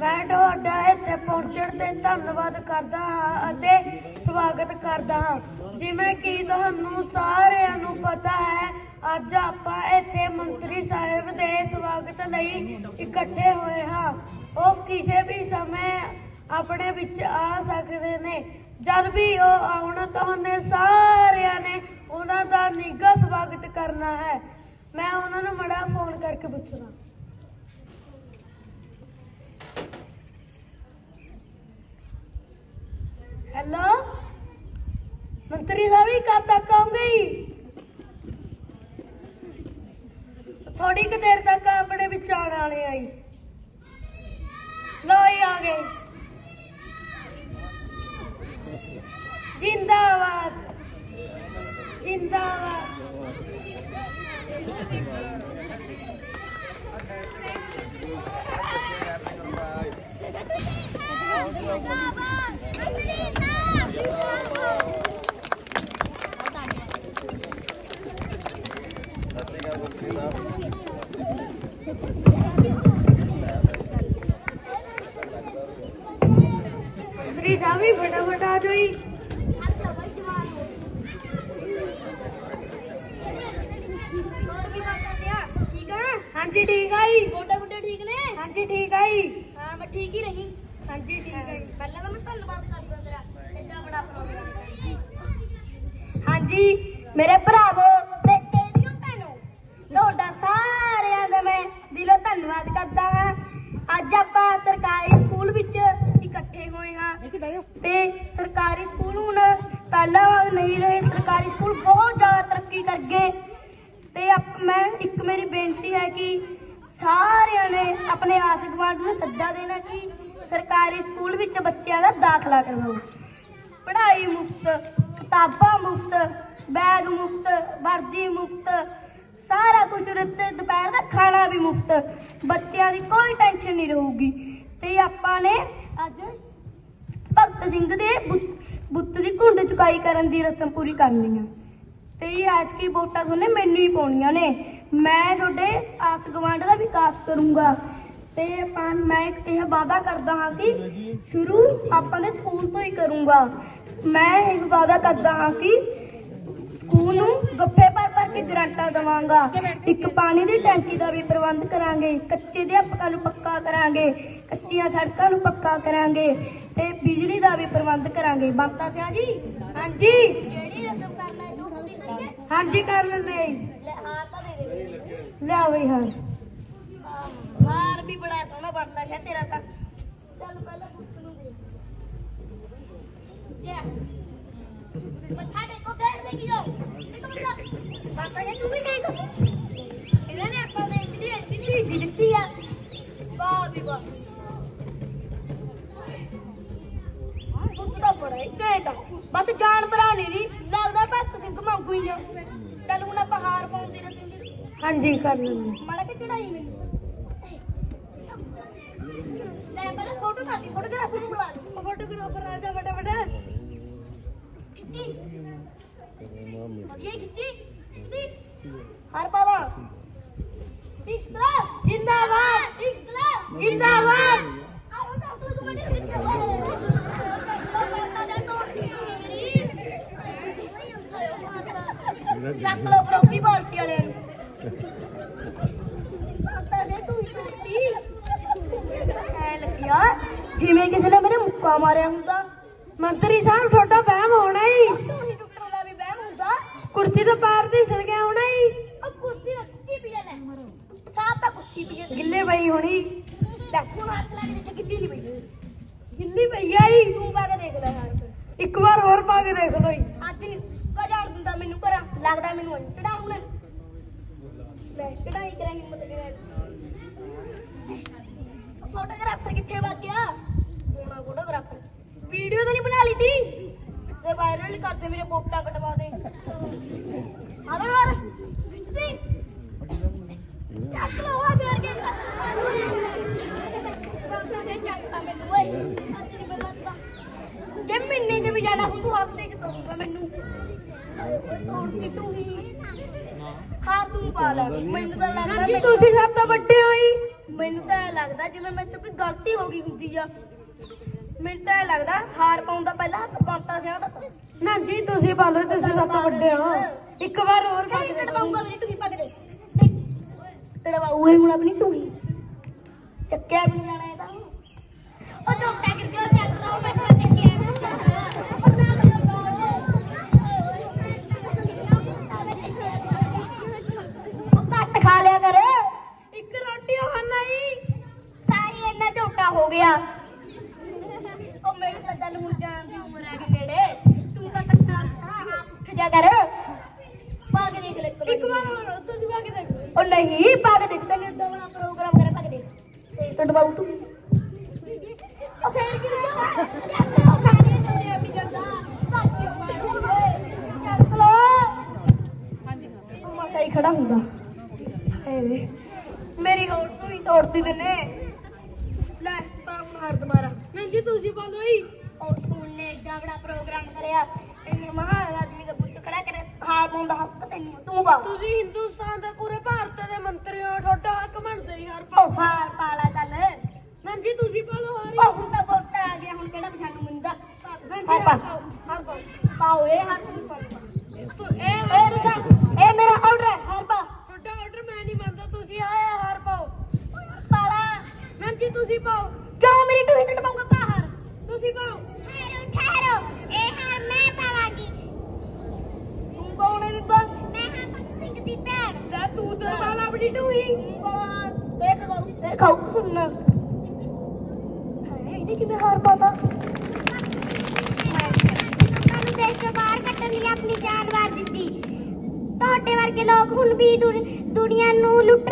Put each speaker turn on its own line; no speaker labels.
ਮੈਂ ਤੁਹਾਡਾ ਇੱਥੇ ਪਹੁੰਚਣ ਤੇ ਧੰਨਵਾਦ ਕਰਦਾ ਹਾਂ ਅਤੇ ਸਵਾਗਤ ਕਰਦਾ ਹਾਂ। ਜਿਵੇਂ ਕਿ ਤੁਹਾਨੂੰ ਸਾਰਿਆਂ ਨੂੰ ਪਤਾ ਹੈ, ਅੱਜ ਆਪਾਂ ਇੱਥੇ ਮੰਤਰੀ ਸਾਹਿਬ ਦੇ ਸਵਾਗਤ ਲਈ ਇਕੱਠੇ ਹੋਏ ਹਾਂ। ਉਹ ਕਿਸੇ ਵੀ ਸਮੇਂ ਆਪਣੇ ਵਿੱਚ ਆ ਸਕਦੇ ਨੇ। ਜਦ ਵੀ ਉਹ ਆਉਣ ਤਾਂ ਸਾਰਿਆਂ ਨੇ ਉਹਨਾਂ ਦਾ ਨਿੱਘਾ ਸਵਾਗਤ ਕਰਨਾ ਹੈ। ਮੈਂ ਉਹਨਾਂ ਨੂੰ ਮੜਾ ਫੋਨ ਕਰਕੇ ਪੁੱਛਣਾ। ਮੰਤਰੀ ਸਾਹਿਬ ਜੀ ਕਦ ਤੱਕ ਆਉਂਗੇ ਜੀ ਥੋੜੀ ਕੁ ਦੇਰ ਤੱਕ ਆਪਣੇ ਵਿੱਚ ਆਉਣ ਵਾਲੇ ਆ ਜੀ। ਲੋ ਜੀ ਆ ਗਏ ਜਿੰਦਾਬਾਦ ਜਿੰਦਾਬਾਦ ਮੰਤਰੀ ਸਾਹਿਬ ਵੀ, ਫਟਾਫਟ ਆ ਜਾਓ ਜੀ। ਹਾਂਜੀ, ਠੀਕ ਆ ਜੀ।
ਗੋਡੇ ਗੁੱਡੇ ਠੀਕ ਨੇ
ਹਾਂਜੀ, ਠੀਕ ਆ ਜੀ।
ਹਾਂ ਮੈਂ ਠੀਕ ਹੀ ਰਹੀ
ਹਾਂਜੀ, ਠੀਕ ਆ ਜੀ।
ਪਹਿਲਾਂ ਤਾਂ ਮੈਂ ਧੰਨਵਾਦ ਕਰਦਾ ਤੇਰਾ ਐਡਾ ਬੜਾ ਪ੍ਰੋਗਰਾਮ
ਹਾਂਜੀ, ਮੇਰੇ ਭਰਾਵੋ
ਤੇ ਤੇਰੀਆਂ ਭੈਣੋ,
ਤੁਹਾਡਾ ਸਾਰਿਆਂ ਦਾ ਮੈਂ ਦਿਲੋਂ ਧੰਨਵਾਦ ਕਰਦਾ ਹਾਂ। ਅੱਜ ਆਪਾਂ ਸਰਕਾਰੀ ਸਕੂਲ ਵਿੱਚ ਤੇ ਸਰਕਾਰੀ ਸਕੂਲ ਹੁਣ ਪਹਿਲਾਂ ਵਾਂਗ ਨਹੀਂ ਰਹੇ, ਸਰਕਾਰੀ ਸਕੂਲ ਬਹੁਤ ਜ਼ਿਆਦਾ ਤਰੱਕੀ ਕਰ ਗਏ। ਤੇ ਮੈਂ ਇੱਕ ਮੇਰੀ ਬੇਨਤੀ ਹੈ ਕਿ ਸਾਰਿਆਂ ਨੇ ਆਪਣੇ ਆਸ ਗੁਆਂਢ ਨੂੰ ਸੱਦਾ ਦੇਣਾ ਕਿ ਸਰਕਾਰੀ ਸਕੂਲ ਵਿੱਚ ਬੱਚਿਆਂ ਦਾ ਦਾਖਲਾ ਕਰਵਾਓ। ਪੜ੍ਹਾਈ ਮੁਫਤ ਕਿਤਾਬਾਂ ਮੁਫਤ ਬੈਗ ਮੁਫਤ ਵਰਦੀ ਮੁਫਤ ਸਾਰਾ ਕੁਝ ਦਿੱਤੇ ਦੁਪਹਿਰ ਦਾ ਖਾਣਾ ਵੀ ਮੁਫਤ ਬੱਚਿਆਂ ਦੀ ਕੋਈ ਟੈਨਸ਼ਨ ਨਹੀਂ ਰਹੂਗੀ। ਤੇ ਆਪਾਂ ਨੇ ਅੱਜ ਭਗਤ ਸਿੰਘ ਦੇ ਬੁੱਤ- ਦੀ ਘੁੰਡ ਚੁਕਾਈ ਕਰਨ ਦੀ ਰਸਮ ਪੂਰੀ ਕਰਨੀ ਆ। ਤੇ ਇਹ ਐਤਕੀ ਵੋਟਾਂ ਤੁਹਾਨੂੰ ਮੈਨੂੰ ਹੀ ਪਾਉਣੀਆਂ ਨੇ। ਮੈਂ ਤੁਹਾਡੇ ਆਸ ਗਵਾਂਢ ਦਾ ਵਿਕਾਸ ਕਰੂੰਗਾ। ਤੇ ਆਪਾਂ, ਮੈਂ ਇਹ ਵਾਅਦਾ ਕਰਦਾ ਹਾਂ ਕਿ ਸ਼ੁਰੂ ਆਪਾਂ ਦੇ ਸਕੂਲ ਤੋਂ ਹੀ ਕਰੂੰਗਾ। ਮੈਂ ਇਹ ਵਾਅਦਾ ਕਰਦਾ ਹਾਂ ਕਿ ਸਕੂਲ ਨੂੰ ਗੱਫੇ ਭਰ ਭਰ ਕੇ ਗਰਾਂਟਾਂ ਦਵਾਂਗਾ। ਇੱਕ ਪਾਣੀ ਦੀ ਟੈਂਕੀ ਦਾ ਵੀ ਪ੍ਰਬੰਧ ਕਰਾਂਗੇ। ਕੱਚੇ ਅਧਿਆਪਕਾਂ ਨੂੰ ਪੱਕਾ ਕਰਾਂਗੇ। ਕੱਚੀਆਂ ਸੜਕਾਂ ਨੂੰ ਪੱਕਾ ਕਰਾਂਗੇ। ਤੇ ਬਿਜਲੀ ਦਾ ਵੀ ਪ੍ਰਬੰਧ ਕਰਾਂਗੇ। ਬਾਤਾਂ ਸਿਆ ਜੀ? ਹਾਂਜੀ।
ਜਿਹੜੀ ਰਸਮ ਕਰਨਾ ਹੈ ਤੂੰ ਪੂਰੀ ਕਰੀਏ
ਹਾਂਜੀ ਕਰ ਲੈਂਦੇ ਜੀ।
ਲੈ ਹਾਰ ਤਾਂ ਦੇ ਦੇ।
ਲਿਆਓ ਬਈ ਹਾਂ
ਆਹ, ਹਾਰ ਵੀ ਬੜਾ ਸੋਹਣਾ ਬਣਦਾ ਹੈ ਤੇਰਾ ਤਾਂ। ਚੱਲ ਪਹਿਲਾਂ ਪੁੱਤ ਨੂੰ ਦੇ। ਜਾ। ਮੱਥਾ ਟੇਕੋ ਦੇਖ ਦੇ ਕਿਉਂ ਇੱਕ ਮਿੰਟ ਬਾਤਾਂ ਹੈ ਤੂੰ ਵੀ ਦੇਖ ਇਹਨਾਂ ਨੇ ਆਪਾਂ ਨੇ ਇੰਨੀ ਇੰਨੀ ਚੀਜ਼ ਦਿੱਤੀ ਆ ਵਾਹ ਵੀ ਵਾਹ ਪੁੱਤ ਦਾ ਬੜਾ ਹੀ ਘੈਂਟ ਆ।
ਬਸ ਜਾਨ ਭਰਾ ਨਹੀਂ ਜੀ
ਲੱਗਦਾ ਭਗਤ ਸਿੰਘ ਮੰਗੂ ਹੀ ਆ। ਚੱਲ ਹੁਣ ਆਪਾਂ ਹਾਰ ਪਾਉਣ ਦੀ ਰਸਮ ਦੀ
ਹਾਂਜੀ ਕਰ ਲੈਂਦੇ
ਮਾੜਾ ਕਿ ਚੜਾਈ ਮੈਨੂੰ ਲੈ ਪਹਿਲਾਂ ਫੋਟੋ ਖਾਦੀ ਫੋਟੋਗ੍ਰਾਫਰ ਨੂੰ ਬੁਲਾ ਲਓ
ਫੋਟੋਗ੍ਰਾਫਰ ਆ ਜਾ ਫਟਾਫਟ
ਖਿੱਚੀ। ਵਧੀਆ ਖਿੱਚੀ। ਖਿੱਚਦੀ ਹਰ ਪਾਵਾ ਇਕਲਾਬ ਜਿੰਦਾਬਾਦ ਇਕਲਾਬ
ਜਿੰਦਾਬਾਦ
ਆਓ ਤਾਂ ਤੂੰ ਤੂੰ ਮੈਨੂੰ ਚੱਕ ਲੋ ਬਾਲਟੀ ਵਾਲਿਆਂ ਨੂੰ ਪਾਤਾ ਦੇ ਤੂੰ ਟੁੱਟੀ
ਐ ਲੱਗਿਆ ਜਿਵੇਂ ਕਿਸੇ ਨੇ ਮੇਰੇ ਮੁੱਕਾ ਮਾਰਿਆ ਹੁੰਦਾ। ਮੰਤਰੀ ਸਾਹਿਬ ਤੁਹਾਡਾ ਵਹਿਮ ਹੋਣਾ ਹੀ
ਤੂੰ ਹੀ ਟੁੱਟਣ ਦਾ ਵੀ ਵਹਿਮ ਹੁੰਦਾ।
ਕੁਰਸੀ ਤੋਂ ਪੈਰ ਦੀ ਸਿਰ ਗਿਆ ਹੋਣਾ ਹੀ
ਉਹ ਕੁਰਸੀ ਰੱਖੀ ਪਈ ਲੈ ਸਾਫ਼ ਤਾਂ ਕੁਰਸੀ ਪਈ
ਗਿੱਲੇ ਪਈ ਹੋਣੀ।
ਲੈ ਹੁਣ ਹੱਥ ਲਾ ਕੇ ਦੇਖੇ ਗਿੱਲੀ ਨਹੀਂ ਪਈ
ਗਿੱਲੀ ਪਈ ਆਈ
ਤੂੰ ਪਾ ਕੇ ਦੇਖ ਲੈ ਯਾਰ।
ਇੱਕ ਵਾਰ ਹੋਰ ਪਾ ਕੇ ਦੇਖ ਜੀ
ਅੱਜ ਨਹੀਂ ਕਾ ਜਾਣ ਦਿੰਦਾ ਮੈਨੂੰ ਘਰਾਂ। ਲੱਗਦਾ ਮੈਨੂੰ ਚੜਾ ਹੁਣ ਲੈ ਚੜਾਈ ਕਰਾਂ ਹਿੰਮਤ ਕਰਾਂ ਫੋਟੋਗ੍ਰਾਫਰ ਕਿੱਥੇ ਵੱਜ ਗਿਆ ਹੋਣਾ ਫੋਟੋਗ੍ਰਾਫਰ ਵੀਡੀਓ ਤਾਂ ਨਹੀਂ ਬਣਾ ਲਈ ਤੀ? ਤੇ ਵਾਇਰਲ ਕਰ ਦੇ ਮੇਰੇ ਫੋਟਾ ਕਟਵਾ ਦੇ। ਅਗਰ ਵਾਰ ਖਿੱਚਦੀ ਚੱਕ ਲਓ, ਆ ਫੇਰ ਕੇ। ਬੰਦਾ ਦੇ ਚੱਕਦਾ ਮੈਨੂੰ ਓਏ, ਅੱਜ ਨਹੀਂ ਬੰਦਾ ਜੇ ਮਹੀਨੇ ਚ ਵੀ ਜਾਣਾ ਹੁਣ ਤੂੰ ਹਫ਼ਤੇ ਚ ਦਊਗਾ ਮੈਨੂੰ। ਹੁਣ ਕਿ ਤੂੰ ਹਾਂ ਤੂੰ ਪਾ ਲੈ ਮੈਨੂੰ ਤਾਂ ਲੱਗਦਾ
ਹਾਂਜੀ ਤੁਸੀਂ ਸਭ ਤੋਂ ਵੱਡੇ ਹੋਈ
ਮੈਨੂੰ ਤਾਂ ਲੱਗਦਾ ਜਿਵੇਂ ਮੇਰੇ ਤੋਂ ਕੋਈ ਗਲਤੀ ਹੋ ਗਈ ਹੁੰਦੀ ਆ ਮੈਨੂੰ ਤਾਂ ਇਹ ਲੱਗਦਾ ਹਾਰ ਪਾਉਣ ਦਾ ਪਹਿਲਾਂ ਹੱਥ ਪੰਤਾ ਸਿਆ ਦਾ
ਨਾ ਜੀ ਤੁਸੀਂ ਪਾ ਲਓ ਤੁਸੀਂ ਸਭ ਤੋਂ ਵੱਡੇ ਹੋ ਇੱਕ ਵਾਰ ਹੋਰ ਪਾ
ਕਈ
ਕੇ
ਮੇਰੀ ਟੂਹੀ ਪੱਕ ਦੇ ਕਟਵਾਉ ਹੁਣ ਆਪਣੀ ਟੂਹੀ ਚੱਕਿਆ ਵੀ ਨੀ ਜਾਣਾ ਇਹਦਾ ਉਹ ਟੋਕਾ ਗਿਰ ਘੱਟ ਖਾ ਲਿਆ ਕਰ। ਇੱਕ ਰੋਟੀ ਉਹ ਨਹੀਂ ਸਾਰੀ ਇੰਨਾ ਝੋਟਾ ਹੋ ਗਿਆ। ਉਹ ਮੇਰੇ ਚੱਲ ਹੁਣ ਜਾਣ ਦੀ ਉਮਰ ਹੈ ਕਿ ਨੇੜੇ। ਤੂੰ ਤਾਂ ਹਾਂ ਉੱਠ ਜਾ ਕਰ। ਭਾਗ ਦੇਖ ਲੈ ਇੱਕ ਵਾਰ। ਹੋਰ ਤੁਸੀਂ ਭਾਗ ਦੇਖ। ਉਹ ਨਹੀਂ ਭਾਗ ਦੇਖ। ਤੈਨੂੰ ਏਦਾਂ ਬਣਾ ਪ੍ਰੋਗਰਾਮ ਕਰੇ ਭਾਗ ਦੇਖ। ਤੇ ਟੰਡਵਾਉ ਤੂੰ। ਉਹ ਫੇਰ ਕੀ ਹੋ ਉਹ ਜਾਂਦਾ। ਲੋ ਹਾਂਜੀ। ਹੀ ਖੜਾ ਹੁੰਦਾ। ਹੈ ਵੇ ਮੇਰੀ ਹੋਰ ਸੂਈ ਤੋੜਦੀ ਦਿਨੇ ਲੈ ਪਰ ਹੁਣ ਹਰ ਦੁਬਾਰਾ।
ਜੀ ਤੁਸੀਂ ਪਾ ਲਓ ਹੀ।
ਉਹ ਸਕੂਲ ਨੇ ਏਡਾ ਬੜਾ ਪ੍ਰੋਗਰਾਮ ਕਰਿਆ ਇੰਨੇ ਮਹਾਨ ਆਦਮੀ ਦਾ ਬੁੱਤ ਖੜਾ ਕਰੇ ਹਾਰ ਪਾਉਣ ਦਾ ਹੱਕ ਤੈਨੂੰ ਤੂੰ ਪਾ
ਤੁਸੀਂ ਹਿੰਦੁਸਤਾਨ ਦੇ ਪੂਰੇ ਭਾਰਤ ਦੇ ਮੰਤਰੀ ਹੋ ਤੁਹਾਡਾ ਹੱਕ ਬਣਦਾ ਹੀ ਹਰ
ਉਹ ਹਾਰ ਪਾਲਾ ਚੱਲ।
ਨਾ ਜੀ ਤੁਸੀਂ ਪਾ ਲਓ ਹਾਰੀ
ਉਹ ਹੁਣ ਤਾਂ ਵੋਟਾਂ ਆ ਗਿਆ ਹੁਣ ਕਿਹੜਾ ਪਛਾਣੂ ਪਾ।
ਹਾਰ ਪਾਓ
ਪਾਓ ਇਹ ਹੱਥ ਨਹੀਂ ਪਾਉਂਦਾ
ਇਹ
ਇਹ ਮੇਰਾ ਇਹ ਮੇਰਾ ਆਰਡਰ ਹੈ ਹਾਰ ਪਾ
ਤੁਹਾਡਾ ਆਰਡਰ ਮੈਂ ਨਹੀਂ ਮੰਨਦਾ ਤੁਸੀਂ ਆਇਆ ਹਾਰ ਪਾਓ
ਪਾਲਾ
ਨਾ ਜੀ ਤੁਸੀਂ ਪਾਓ।
ਕਿਉਂ ਮੇਰੀ ਟੂਹੀ ਤੇ ਟਪਾਉਂਗਾ ਪਾ ਹਾਰ
ਤੁਸੀਂ ਪਾਓ।
ਠਹਿਰੋ ਠਹਿਰੋ। ਇਹ ਹਾਰ ਮੈਂ ਪਾਵਾਂਗੀ। ਤੂੰ ਕੌਣ ਹੈ ਬੀਬਾ ਮੈਂ ਹਾਂ ਭਗਤ ਸਿੰਘ ਦੀ ਭੈਣ।
ਜਾ ਤੂੰ ਤਾਂ ਪਾ ਲਾ ਆਪਣੀ ਟੂਹੀ।
ਦੇਖ ਗਾਉ ਦੇਖ ਇਹਨੇ ਕਿਵੇਂ ਹਾਰ ਪਾਤਾ।
ਬਾਹਰ ਲਈ ਆਪਣੀ ਜਾਨ ਵਾਰ ਦਿੱਤੀ। ਤੁਹਾਡੇ ਵਰਗੇ ਲੋਕ ਹੁਣ ਵੀ ਦੁਨ- ਦੁਨੀਆ ਨੂੰ ਲੁੱਟ